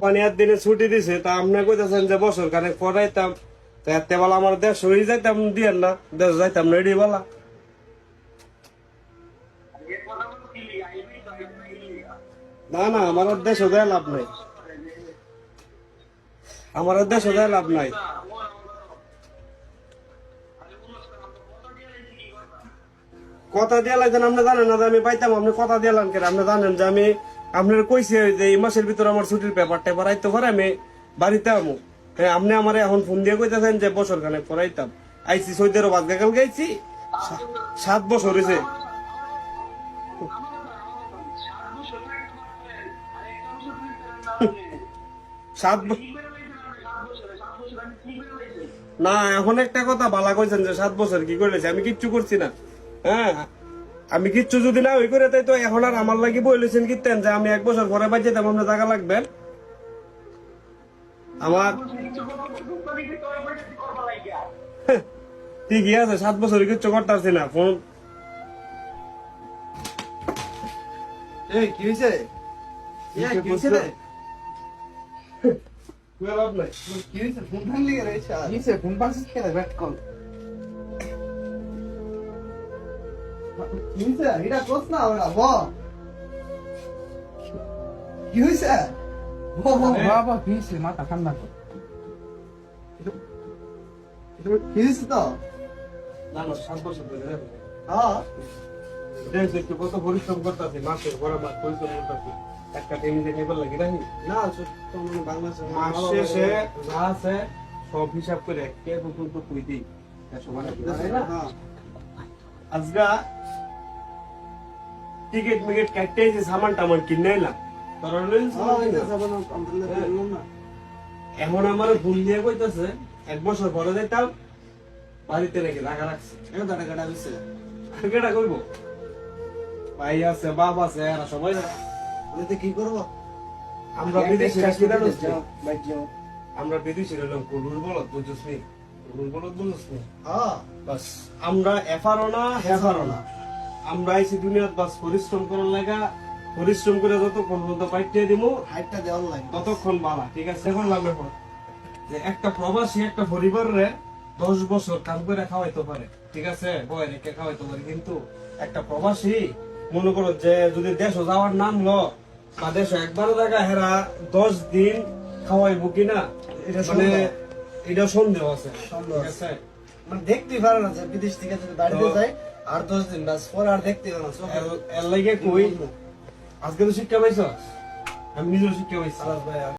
Company আর দিনে ছুটি দিছে, তা আপনি কইতেছেন যে বছর খানেক পড়াইতাম তো এতে বেলা আমার দেশ হয়ে যাইতাম, দিয়েন না, দেশ যাইতাম রেডি বলা। না না, আমার আর দেশ দেয় লাভ নাই। আমার আর দেশ দেয় লাভ নাই। কথা দিয়ে লাগছেন আপনি জানেন না যে আমি পাইতাম? আপনি কথা দিলাম কেন? আপনি জানেন যে আমি আপনার কইছি যে এই মাসের ভিতরে আমার ছুটির পেপার পড়াইতে পারে আমি বাড়িতে আমু। হ্যাঁ, আপনি আমার এখন ফোন দিয়ে কইতেছেন যে বছর খানে পড়াইতাম আইসি সৌদের বাদ গাল গাইছি সাত বছর হয়েছে সাত না এখন একটা কথা বালা কইছেন যে সাত বছর কি করেছে? আমি কিচ্ছু করছি না। হ্যাঁ? আমি কিচ্ছু যদি না ওই করে তাই তো এখন আর আমার লাগি বলেছেন কিতেন যে আমি এক বছর পরে বাজে তেমন আপনার টাকা লাগবে? আমার ঠিকই আছে সাত বছর কিচ্ছু করতে পারছি না ফোন। এই কি হয়েছে এই, কি হয়েছে কি ফোন ভাঙলি রে ফোন পাচ্ছিস কেন? ব্যাট কল। কি এটা কোস না ওরা ব। কি হয়েছে ব ব। ব। বাবা কিসে মাথা ঠান্ডা কর। কি তো? না না সাত বছর হ্যাঁ দেখ একটু কত পরিশ্রম করতেছি মাসের পরে মাস পরিশ্রম করতেছি। একটা টেমি দেখে বললে কি না বাংলাদেশে মাস শেষে যা আছে সব হিসাব করে কে পর্যন্ত কই দিই? হ্যাঁ। আজগা টিকিট মিকিট কাটতে যে সামান টামান কিনে এলাম। তোর লইল হ্যাঁ, এটা যাব না, আমরা। এখন ভুল দিয়ে কইতাছে এক বছর পরে যাইতাম বাড়িতে রেখে রাখা রাখছে। গাড়া হয়েছে আর কেটা কইব? ভাই আছে বাপ আছে এরা সবাই ওতে কি করব? আমরা বিদেশি আমরা বিদেশি রইলাম গরুর বলদ বুঝছিস নি? গরুর বলদ বুঝছিস নি? হ্যাঁ। বাস আমরা এফারও না হেফারও না আমরা আইসি দুনিয়াত বাস পরিশ্রম করার লাগা। পরিশ্রম করে যতক্ষণ পর্যন্ত পাইতে দিব হাইটটা দেওয়ার লাগে। ততক্ষণ বালা ঠিক আছে? এখন লাগবে পর। যে একটা প্রবাসী একটা পরিবারে দশ বছর কাম করে খাওয়াইতে পারে ঠিক আছে? বয় রেখে খাওয়াইতে পারে কিন্তু একটা প্রবাসী মনে করো যে যদি দেশ যাওয়ার নাম ল বা দেশ একবার জায়গা হেরা দশ দিন খাওয়াইবো কিনা এটা মানে এটা সন্দেহ আছে সন্দেহ ঠিক আছে। মানে দেখতেই পারে না যে বিদেশ থেকে যদি বাড়িতে যায় আর দশ দিন বাস পর আর দেখতে পারো এর- লাগে কই? আজকে তো শিক্ষা পাইছ? আমি নিজেও শিক্ষা পাইছি।